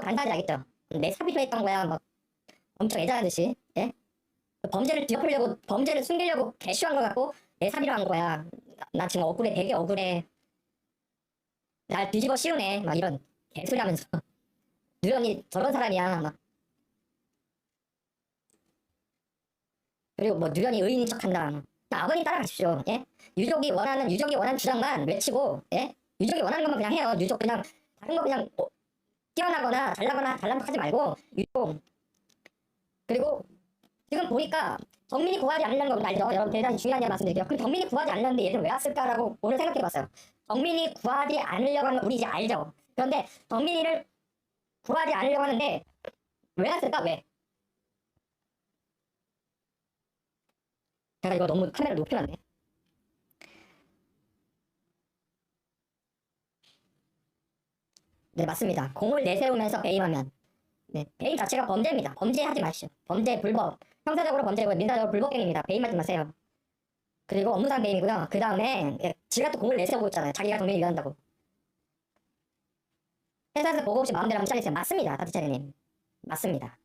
간단하지 알겠죠? 내 사비로 했던 거야, 막 엄청 애잔한 듯이, 예? 범죄를 뒤엎으려고, 범죄를 숨기려고 개쉬한 거 같고 내 사비로 한 거야. 나, 나 지금 억울해, 되게 억울해. 날 뒤집어 씌우네, 막 이런 개소리 하면서. 누런이 저런 사람이야, 막. 그리고 뭐 누런이 의인인 척한다. 아버님 따라가십시오, 예? 유족이 원하는, 유족이 원하는 주장만 외치고, 예? 유족이 원하는 것만 그냥 해요. 유족 그냥, 다른 거 그냥, 뭐, 뛰어나거나 잘나거나 잘난 척 하지 말고, 유족. 그리고, 지금 보니까, 정민이 구하지 않으려는 거 알죠? 여러분, 대단히 중요한 일 말씀드릴게요. 그럼 정민이 구하지 않는데 얘들 왜 왔을까라고 오늘 생각해 봤어요. 정민이 구하지 않으려고 하는 거 우리 이제 알죠? 그런데, 정민이를 구하지 않으려고 하는데, 왜 왔을까? 왜? 제가 이거 너무 카메라 높여놨네. 네, 맞습니다. 공을 내세우면서 배임하면 네, 배임 자체가 범죄입니다. 범죄하지 마시오. 범죄 불법. 형사적으로 범죄고 민사적으로 불법행위입니다. 배임하지 마세요. 그리고 업무상 배임이고요. 그 다음에 예, 지가 또 공을 내세우고 있잖아요. 자기가 정밀히 일한다고. 회사에서 보고 없이 마음대로 하면 잘리세요. 맞습니다. 다트차리님. 맞습니다.